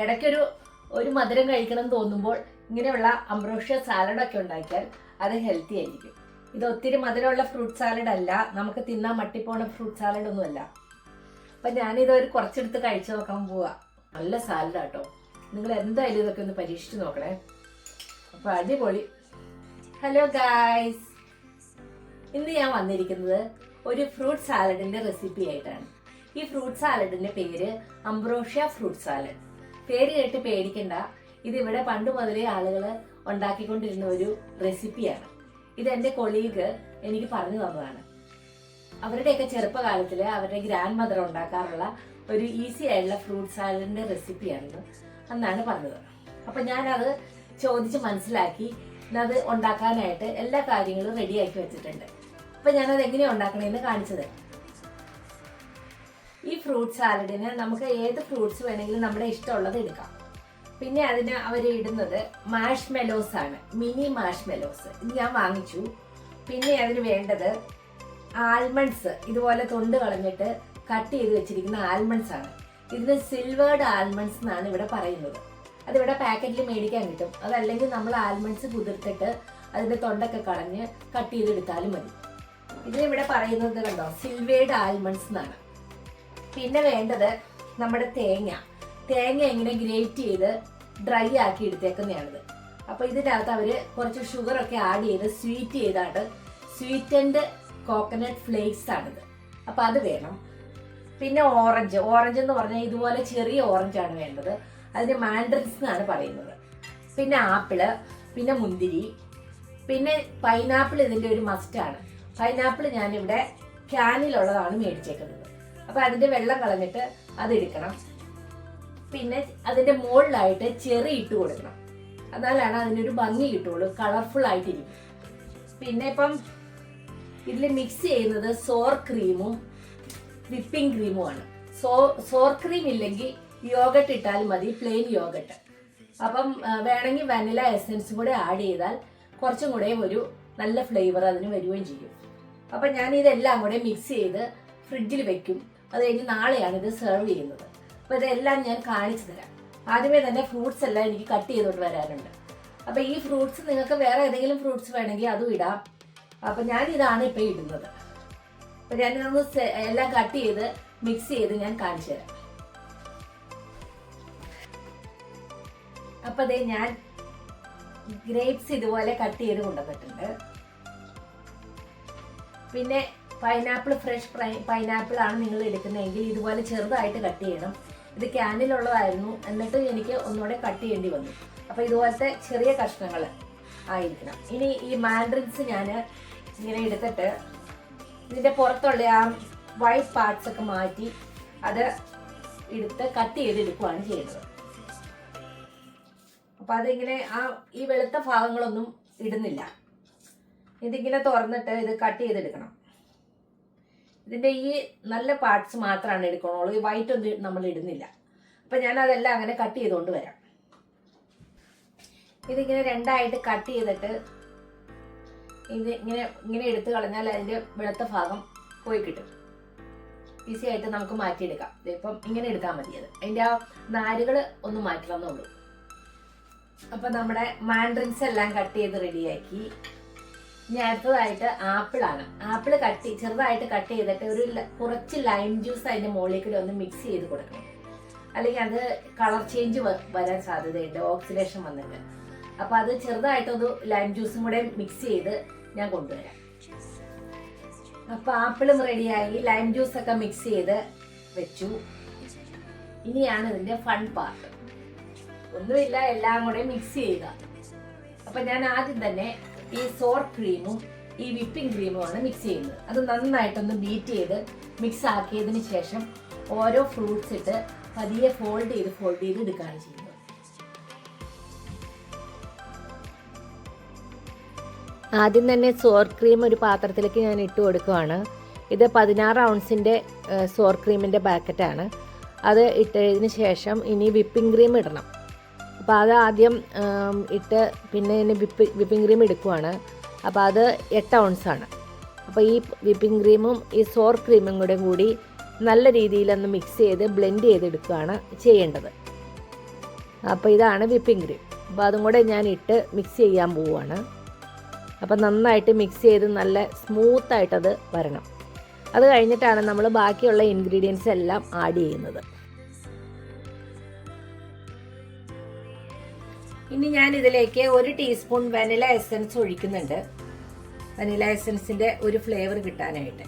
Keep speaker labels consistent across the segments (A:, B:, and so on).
A: ഇടയ്ക്കൊരു ഒരു മധുരം കഴിക്കണം തോന്നുമ്പോൾ ഇങ്ങനെയുള്ള അംബ്രോഷ്യ സാലഡൊക്കെ ഉണ്ടാക്കിയാൽ അത് ഹെൽത്തി ആയിരിക്കും. ഇത് ഒത്തിരി മധുരമുള്ള ഫ്രൂട്ട് സാലഡ് അല്ല. നമുക്ക് തിന്നാൻ മട്ടിപ്പോണ ഫ്രൂട്ട് സാലഡ് ഒന്നുമല്ല അപ്പൊ ഞാനിത് ഒരു കുറച്ചെടുത്ത് കഴിച്ചു നോക്കാൻ പോവാ. നല്ല സാലഡ് കേട്ടോ നിങ്ങൾ എന്തായാലും ഇതൊക്കെ ഒന്ന് പരീക്ഷിച്ച് നോക്കണേ. അപ്പൊ അടിപൊളി. ഹലോ ഗായ്സ് ഇന്ന് ഞാൻ വന്നിരിക്കുന്നത് ഒരു ഫ്രൂട്ട് സാലഡിന്റെ റെസിപ്പി ആയിട്ടാണ്. ഈ ഫ്രൂട്ട് സാലഡിന്റെ പേര് അംബ്രോഷ്യ ഫ്രൂട്ട് സാലഡ് പേര് കേട്ട് പേടിക്കണ്ട. ഇത് ഇവിടെ പണ്ട് മുതലേ ആളുകൾ ഉണ്ടാക്കിക്കൊണ്ടിരുന്ന ഒരു റെസിപ്പിയാണ്. ഇത് എന്റെ കൊളീഗ് എനിക്ക് പറഞ്ഞു തന്നതാണ്. അവരുടെയൊക്കെ ചെറുപ്പകാലത്തിൽ അവരുടെ ഗ്രാൻഡ് മദർ ഉണ്ടാക്കാറുള്ള ഒരു ഈസി ആയിട്ടുള്ള ഫ്രൂട്ട് സാലഡിന്റെ റെസിപ്പിയാണെന്ന് എന്നാണ് പറഞ്ഞത്. അപ്പൊ ഞാനത് ചോദിച്ച് മനസ്സിലാക്കി അത് ഉണ്ടാക്കാനായിട്ട് എല്ലാ കാര്യങ്ങളും റെഡിയാക്കി വെച്ചിട്ടുണ്ട്. അപ്പൊ ഞാനത് എങ്ങനെയാണ് ഉണ്ടാക്കണമെന്ന് കാണിച്ചു തരാം ഈ ഫ്രൂട്ട് സാലഡിന് നമുക്ക് ഏത് ഫ്രൂട്ട്സ് വേണമെങ്കിലും നമ്മുടെ ഇഷ്ടമുള്ളത് എടുക്കാം. പിന്നെ അതിന് അവർ ഇടുന്നത് മാഷ് മെലോസ് ആണ്. മിനി മാഷ് മെലോസ് ഇത് ഞാൻ വാങ്ങിച്ചു. പിന്നെ അതിന് വേണ്ടത് ആൽമണ്ട്സ് ഇതുപോലെ തൊണ്ട് കളഞ്ഞിട്ട് കട്ട് ചെയ്ത് വെച്ചിരിക്കുന്ന ആൽമണ്ട്സ് ആണ്. ഇതിന് സിൽവേർഡ് ആൽമണ്ട്സ് എന്നാണ് ഇവിടെ പറയുന്നത്. അതിവിടെ പാക്കറ്റിൽ മേടിക്കാൻ കിട്ടും. അതല്ലെങ്കിൽ നമ്മൾ ആൽമണ്ട്സ് കുതിർത്തിട്ട് അതിന്റെ തൊണ്ടൊക്കെ കളഞ്ഞ് കട്ട് ചെയ്തെടുത്താലും മതി. ഇതിനിവിടെ പറയുന്നത് കണ്ടോ? സിൽവേർഡ് ആൽമണ്ട്സ് എന്നാണ്. പിന്നെ വേണ്ടത് നമ്മുടെ തേങ്ങ. തേങ്ങ ഇങ്ങനെ ഗ്രേറ്റ് ചെയ്ത് ഡ്രൈ ആക്കി എടുത്തേക്കുന്നതാണിത്. അപ്പൊ ഇതിനകത്ത് അവർ കുറച്ച് ഷുഗർ ഒക്കെ ആഡ് ചെയ്ത് സ്വീറ്റ് ചെയ്താണ് സ്വീറ്റൻഡ് കോക്കനട്ട് ഫ്ലേക്സ് ആണിത്. അപ്പൊ അത് വേണം. പിന്നെ ഓറഞ്ച് ഓറഞ്ച് എന്ന് പറഞ്ഞാൽ ഇതുപോലെ ചെറിയ ഓറഞ്ച് ആണ് വേണ്ടത്. അതിന് മാൻഡ്രിൻസ് എന്നാണ് പറയുന്നത്. പിന്നെ ആപ്പിൾ പിന്നെ മുന്തിരി പിന്നെ പൈനാപ്പിൾ ഇതിന്റെ ഒരു മസ്റ്റാണ് പൈനാപ്പിൾ ഞാനിവിടെ ക്യാനിലുള്ളതാണ് മേടിച്ചേക്കുന്നത്. അപ്പൊ അതിന്റെ വെള്ളം കളഞ്ഞിട്ട് അത് എടുക്കണം പിന്നെ അതിന്റെ മുകളിലായിട്ട് ചെറി ഇട്ട് കൊടുക്കണം. എന്നാലാണ് അതിനൊരു ഭംഗി കിട്ടുള്ളൂ കളർഫുൾ ആയിട്ടിരിക്കും. പിന്നെ ഇപ്പം ഇതിൽ മിക്സ് ചെയ്യുന്നത് സോർ ക്രീമും വിപ്പിംഗ് ക്രീമും ആണ് സോ സോർ ക്രീം ഇല്ലെങ്കിൽ യോഗട്ട് ഇട്ടാലും മതി പ്ലെയിൻ യോഗട്ട് അപ്പം വേണമെങ്കിൽ വനില എസൻസ് കൂടെ ആഡ് ചെയ്താൽ കുറച്ചും കൂടെ ഒരു നല്ല ഫ്ലേവർ അതിന് വരികയും ചെയ്യും. അപ്പം ഞാൻ ഇതെല്ലാം കൂടെ മിക്സ് ചെയ്ത് ഫ്രിഡ്ജിൽ വെക്കും. അത് കഴിഞ്ഞ് നാളെയാണ് ഇത് സെർവ് ചെയ്യുന്നത്. അപ്പോൾ ഇതെല്ലാം ഞാൻ കാണിച്ചു തരാം. ആദ്യമേ തന്നെ ഫ്രൂട്ട്സ് എല്ലാം എനിക്ക് കട്ട് ചെയ്തുകൊണ്ട് വരാനുണ്ട്. അപ്പോൾ ഈ ഫ്രൂട്ട്സ് നിങ്ങൾക്ക് വേറെ ഏതെങ്കിലും ഫ്രൂട്ട്സ് വേണമെങ്കിൽ അതും ഇടാം. അപ്പോൾ ഞാൻ ഇതാണ് ഇപ്പോൾ ഇടുന്നത്. അപ്പൊ ഞാനിതൊന്ന് ഒന്ന് എല്ലാം കട്ട് ചെയ്ത് മിക്സ് ചെയ്ത് ഞാൻ കാണിച്ചു തരാം. അപ്പൊ അതേ ഞാൻ ഗ്രേപ്സ് ഇതുപോലെ കട്ട് ചെയ്ത് കൊണ്ടുവന്നിട്ടുണ്ട്. പിന്നെ പൈനാപ്പിൾ ഫ്രഷ് പൈനാപ്പിൾ ആണ് നിങ്ങൾ എടുക്കുന്നതെങ്കിൽ ഇതുപോലെ ചെറുതായിട്ട് കട്ട് ചെയ്യണം. ഇത് ക്യാനിലുള്ളതായിരുന്നു എന്നിട്ട് എനിക്ക് ഒന്നുകൂടെ കട്ട് ചെയ്യേണ്ടി വന്നു. അപ്പോൾ ഇതുപോലത്തെ ചെറിയ കഷ്ണങ്ങൾ ആയിരിക്കണം. ഇനി ഈ മാൻഡ്രിൻസ് ഞാൻ ഇങ്ങനെ എടുത്തിട്ട് ഇതിന്റെ പുറത്തുള്ള ആ വൈറ്റ് പാർട്സ് ഒക്കെ മാറ്റി അത് എടുത്ത് കട്ട് ചെയ്തെടുക്കുകയാണ് ചെയ്യുന്നത്. അപ്പോൾ അതിങ്ങനെ ആ ഈ വെളുത്ത ഭാഗങ്ങളൊന്നും ഇടുന്നില്ല. ഇതിങ്ങനെ തുറന്നിട്ട് ഇത് കട്ട് ചെയ്തെടുക്കണം. ഇതിന്റെ ഈ നല്ല പാർട്സ് മാത്രമാണ് എടുക്കണുള്ളൂ. ഈ വൈറ്റ് ഒന്നും നമ്മൾ ഇടുന്നില്ല. അപ്പൊ ഞാൻ അതെല്ലാം അങ്ങനെ കട്ട് ചെയ്തുകൊണ്ട് വരാം. ഇതിങ്ങനെ രണ്ടായിട്ട് കട്ട് ചെയ്തിട്ട് ഇത് ഇങ്ങനെ ഇങ്ങനെ എടുത്തു കളഞ്ഞാൽ അതിന്റെ വെളുത്ത ഭാഗം പോയി കിട്ടും. ഈസി ആയിട്ട് നമുക്ക് മാറ്റിയെടുക്കാം. ഇപ്പം ഇങ്ങനെ എടുത്താൽ മതി അത്. അതിന്റെ ആ നാരുകൾ ഒന്ന് മാറ്റണമെന്നുള്ളൂ അപ്പൊ നമ്മുടെ മാൻഡ്രിൻസ് എല്ലാം കട്ട് ചെയ്ത് റെഡിയാക്കി ഇനി അടുത്തതായിട്ട് ആപ്പിളാണ്. ആപ്പിൾ കട്ട് ചെറുതായിട്ട് കട്ട് ചെയ്തിട്ട് ഒരു കുറച്ച് ലൈം ജ്യൂസ് അതിന്റെ മുകളിൽ കൂടി ഒന്ന് മിക്സ് ചെയ്ത് കൊടുക്കണം. അല്ലെങ്കിൽ അത് കളർ ചേഞ്ച് വരാൻ സാധ്യതയുണ്ട് ഓക്സിഡേഷൻ വന്നിട്ട്. അപ്പൊ അത് ചെറുതായിട്ടൊന്ന് ലൈം ജ്യൂസും കൂടെ മിക്സ് ചെയ്ത് ഞാൻ കൊണ്ടുവരാം. അപ്പൊ ആപ്പിളും റെഡിയായി ലൈം ജ്യൂസ് ഒക്കെ മിക്സ് ചെയ്ത് വെച്ചു. ഇനിയാണ് ഇതിന്റെ ഫൺ പാർട്ട് ഒന്നുമില്ല എല്ലാം കൂടെ മിക്സ് ചെയ്യുക. അപ്പൊ ഞാൻ ആദ്യം തന്നെ ഈ സോർ ക്രീമും ഈ വിപ്പിംഗ് ക്രീമുമാണ് മിക്സ് ചെയ്യുന്നത്. അത് നന്നായിട്ടൊന്ന് ബീറ്റ് ചെയ്ത് മിക്സ് ആക്കിയതിന് ശേഷം ഓരോ ഫ്രൂട്ട്സ് ഇട്ട് പതിയെ ഫോൾഡ് ചെയ്ത് ഫോൾഡ് ചെയ്ത് എടുക്കുകയാണ് ചെയ്യുന്നത്. ആദ്യം തന്നെ സോർ ക്രീം ഒരു പാത്രത്തിലേക്ക് ഞാൻ ഇട്ട് കൊടുക്കുവാണ്. ഇത് പതിനാറ് ഔൺസിന്റെ സോർ ക്രീമിന്റെ പാക്കറ്റാണ് അത് ഇട്ടതിന് ശേഷം ഇനി വിപ്പിംഗ് ക്രീം ഇടണം. അപ്പോൾ അത് ആദ്യം ഇട്ട് പിന്നെ ഇതിന് വിപ്പ് വിപ്പിംഗ് ക്രീം എടുക്കുവാണ്. അപ്പോൾ അത് എട്ട് ആണ്. അപ്പോൾ ഈ വിപ്പിംഗ് ക്രീമും ഈ സോർ ക്രീമും കൂടെ കൂടി നല്ല രീതിയിലൊന്ന് മിക്സ് ചെയ്ത് ബ്ലെൻഡ് ചെയ്തെടുക്കുകയാണ് ചെയ്യേണ്ടത്. അപ്പോൾ ഇതാണ് വിപ്പിംഗ് ക്രീം. അപ്പോൾ അതും കൂടെ ഞാൻ ഇട്ട് മിക്സ് ചെയ്യാൻ പോവുകയാണ്. അപ്പോൾ നന്നായിട്ട് മിക്സ് ചെയ്ത് നല്ല സ്മൂത്തായിട്ടത് വരണം. അത് കഴിഞ്ഞിട്ടാണ് നമ്മൾ ബാക്കിയുള്ള ഇൻഗ്രീഡിയൻസ് എല്ലാം ആഡ് ചെയ്യുന്നത്. ഇനി ഞാൻ ഇതിലേക്ക് ഒരു ടീസ്പൂൺ വനില എസൻസ് ഒഴിക്കുന്നുണ്ട്. വനില എസൻസിന്റെ ഒരു ഫ്ലേവർ കിട്ടാനായിട്ട്.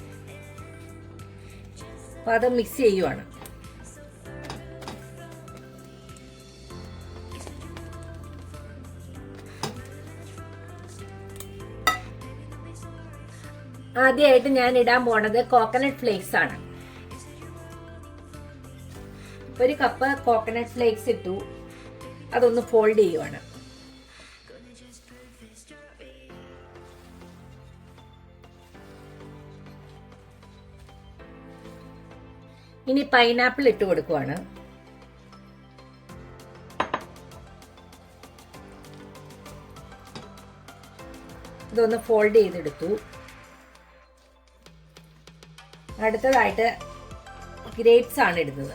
A: അപ്പോൾ അത് മിക്സ് ചെയ്യുവാണ്. ആദ്യമായിട്ട് ഞാൻ ഇടാൻ പോണത് കോക്കനട്ട് ഫ്ലേക്സ് ആണ്. ഒരു കപ്പ് കോക്കനട്ട് ഫ്ലേക്സ് ഇട്ടു. അതൊന്ന് ഫോൾഡ് ചെയ്യുവാണ്. ഇനി പൈനാപ്പിൾ ഇട്ട് കൊടുക്കുവാണ്. ഇതൊന്ന് ഫോൾഡ് ചെയ്തെടുത്തു. അടുത്തതായിട്ട് ഗ്രേപ്സ് ആണ് ഇടുന്നത്.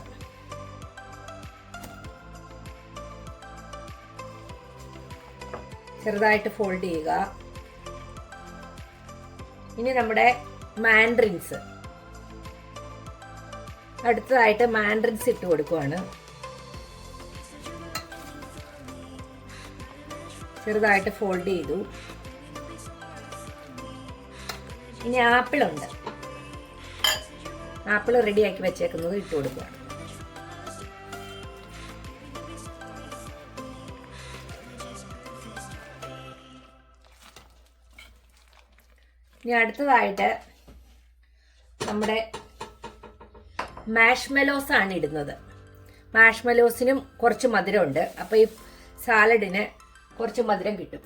A: ചെറുതായിട്ട് ഫോൾഡ് ചെയ്യുക. ഇനി നമ്മുടെ മാൻഡ്രിൻസ് അടുത്തതായിട്ട് മാൻഡ്രിൻസ് ഇട്ട് കൊടുക്കുവാണ്. ചെറുതായിട്ട് ഫോൾഡ് ചെയ്തു. ഇനി ആപ്പിൾ ഉണ്ട് ആപ്പിൾ റെഡിയാക്കി വെച്ചേക്കുന്നത് ഇട്ട് കൊടുക്കുക ഇനി അടുത്തതായിട്ട് നമ്മുടെ മാഷ്മെലോസ് ആണ് ഇടുന്നത്. മാഷ്മെലോസിനും കുറച്ച് മധുരമുണ്ട്. അപ്പോൾ ഈ സാലഡിന് കുറച്ച് മധുരം കിട്ടും.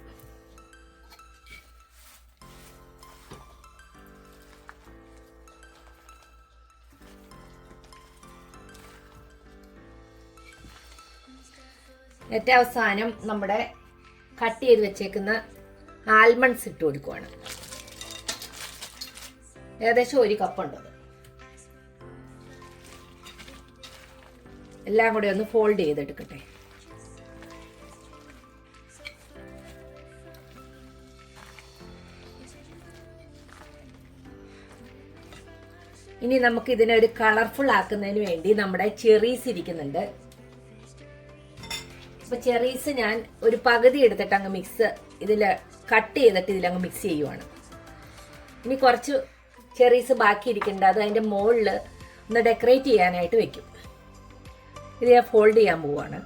A: ഏറ്റവും അവസാനം നമ്മുടെ കട്ട് ചെയ്ത് വെച്ചേക്കുന്ന ആൽമണ്ട്സ് ഇട്ട് കൊടുക്കുവാണ്. ഏകദേശം ഒരു കപ്പുണ്ട്. എല്ലാം കൂടി ഒന്ന് ഫോൾഡ് ചെയ്തെടുക്കട്ടെ. ഇനി നമുക്ക് ഇതിനെ ഒരു കളർഫുൾ ആക്കുന്നതിന് വേണ്ടി നമ്മുടെ ചെറീസ് ഇരിക്കുന്നുണ്ട്. അപ്പൊ ചെറീസ് ഞാൻ ഒരു പകുതി എടുത്തിട്ട് അങ്ങ് മിക്സ് ഇതിൽ കട്ട് ചെയ്തിട്ട് ഇതിലങ്ങ് മിക്സ് ചെയ്യുവാണ്. ഇനി കുറച്ച് ചെറീസ് ബാക്കി ഇരിക്കുന്നുണ്ട് അത് അതിന്റെ മുകളിൽ ഒന്ന് ഡെക്കറേറ്റ് ചെയ്യാനായിട്ട് വെക്കും. ഇത് ഞാൻ ഫോൾഡ് ചെയ്യാൻ പോവാണ്.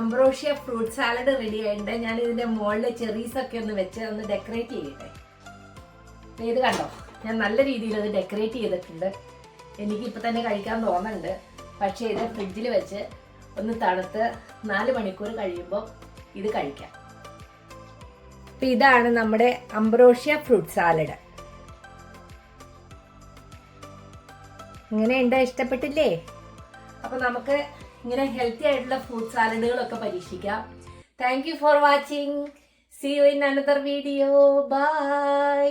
A: അംബ്രോഷ്യ ഫ്രൂട്ട് സാലഡ് റെഡി ആയിട്ടുണ്ട്. ഞാൻ ഇതിന്റെ മുകളിൽ ചെറീസ് ഒക്കെ ഒന്ന് വെച്ച് ഒന്ന് ഡെക്കറേറ്റ് ചെയ്യട്ടെ. ഇത് കണ്ടോ? ഞാൻ നല്ല രീതിയിൽ അത് ഡെക്കറേറ്റ് ചെയ്തിട്ടുണ്ട്. എനിക്ക് ഇപ്പൊ തന്നെ കഴിക്കാൻ തോന്നുന്നുണ്ട്. പക്ഷേ ഇത് ഫ്രിഡ്ജിൽ വെച്ച് ഒന്ന് തണുത്ത് നാല് മണിക്കൂർ കഴിയുമ്പോൾ ഇത് കഴിക്കാം. അപ്പൊ ഇതാണ് നമ്മുടെ അംബ്രോഷ്യ ഫ്രൂട്ട് സാലഡ്. ഇങ്ങനെ ഉണ്ടോ? ഇഷ്ടപ്പെട്ടില്ലേ? അപ്പൊ നമുക്ക് ഇങ്ങനെ ഹെൽത്തി ആയിട്ടുള്ള ഫ്രൂട്ട് സാലഡുകളൊക്കെ പരീക്ഷിക്കാം. Thank you for watching see you in another video bye